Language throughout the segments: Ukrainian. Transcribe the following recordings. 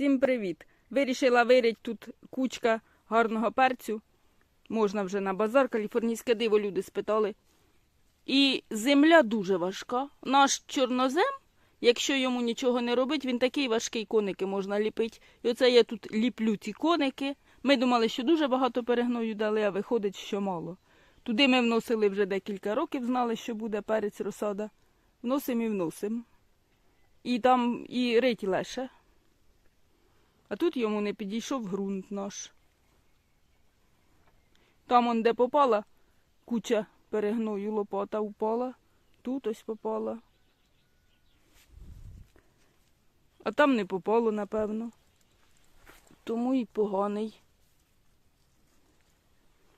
Всім привіт! Вирішила вирить тут кучка гарного перцю. Можна вже на базар, каліфорнійське диво люди спитали. І земля дуже важка. Наш чорнозем, якщо йому нічого не робить, він такий важкий коники можна ліпити. І оце я тут ліплю ці коники. Ми думали, що дуже багато перегною дали, а виходить, що мало. Туди ми вносили вже декілька років, знали, що буде перець розсада. Вносимо і вносимо. І там і рить леше. А тут йому не підійшов ґрунт наш. Там он де попала, куча перегною лопата упала, тут ось попала. А там не попало, напевно. Тому і поганий.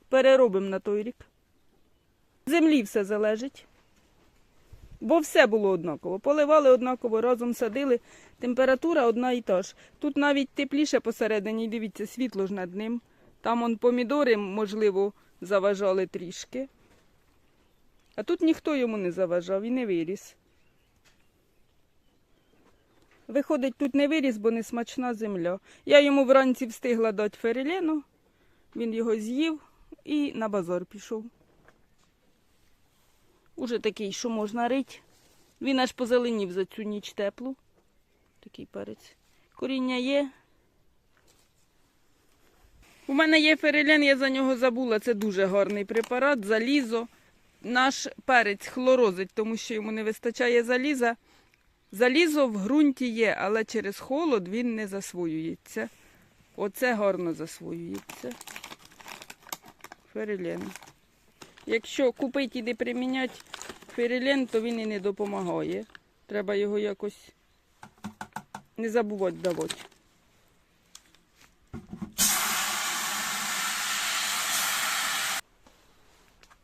Переробимо на той рік. Землі все залежить. Бо все було однаково. Поливали однаково, разом садили. Температура одна і та ж. Тут навіть тепліше посередині, дивіться, світло ж над ним. Там он помідори, можливо, заважали трішки. А тут ніхто йому не заважав і не виріс. Виходить, тут не виріс, бо не смачна земля. Я йому вранці встигла дати фереліну, він його з'їв і на базар пішов. Уже такий, що можна рить. Він аж позеленів за цю ніч теплу. Такий перець. Коріння є. У мене є ферелен, я за нього забула. Це дуже гарний препарат, залізо. Наш перець хлорозить, тому що йому не вистачає заліза. Залізо в ґрунті є, але через холод він не засвоюється. Оце гарно засвоюється. Ферелен. Якщо купити і не приміняти ферелен, то він і не допомагає. Треба його якось не забувати давати.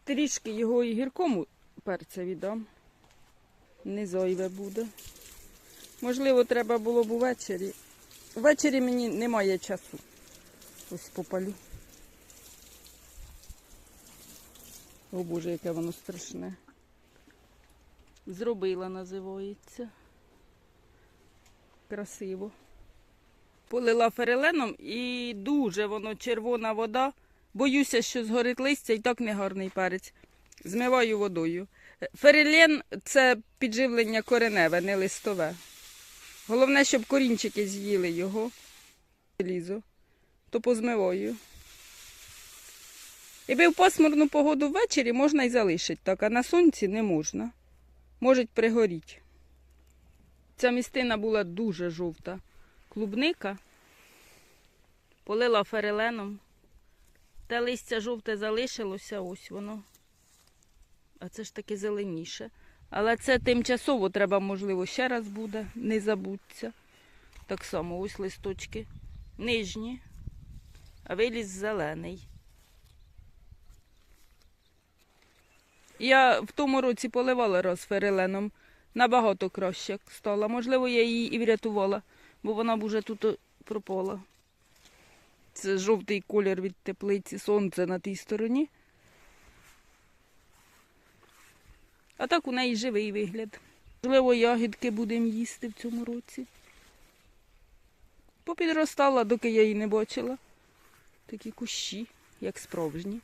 Трішки його і гіркому перця віддам. Не зайве буде. Можливо, треба було б увечері. Ввечері мені немає часу. Ось попалю. О Боже, яке воно страшне. Зробила, називається. Красиво. Полила фереленом і дуже воно червона вода. Боюся, що згорить листя і так негарний перець. Змиваю водою. Ферелен це підживлення кореневе, не листове. Головне, щоб корінчики з'їли його. Лізо. То позмиваю. Якби в пасмурну погоду ввечері можна й залишити так, а на сонці не можна. Можуть пригоріти. Ця містина була дуже жовта. Клубника. Полила фереленом. Те листя жовте залишилося, ось воно. А це ж таки зеленіше. Але це тимчасово треба, можливо, ще раз буде, не забудься. Так само ось листочки нижні, а виліз зелений. Я в тому році поливала раз фереленом. Набагато краще стала. Можливо, я її і врятувала, бо вона б уже тут пропала. Це жовтий колір від теплиці, сонце на тій стороні. А так у неї живий вигляд. Можливо, ягідки будемо їсти в цьому році. Попідростала, доки я її не бачила. Такі кущі, як справжні.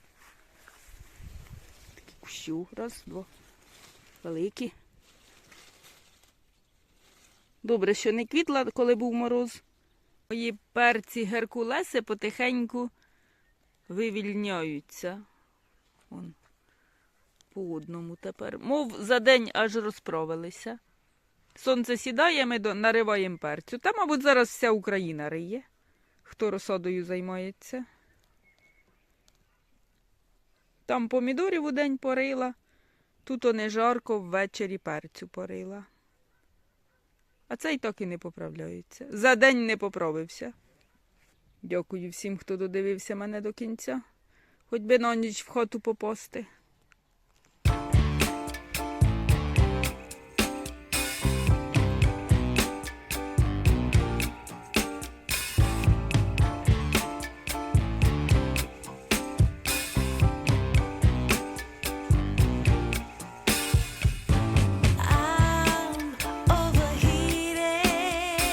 Кущу. Раз, два. Великі. Добре, що не квітла, коли був мороз. Мої перці геркулеси потихеньку вивільняються. Вон, по одному тепер. Мов за день аж розправилися. Сонце сідає, ми нариваємо перцю. Та, мабуть, зараз вся Україна риє, хто розсадою займається. Там помідорів у день порила, тут не жарко, ввечері перцю порила. А цей так і не поправляється. За день не поправився. Дякую всім, хто додивився мене до кінця. Хоч би на ніч в хату попасти.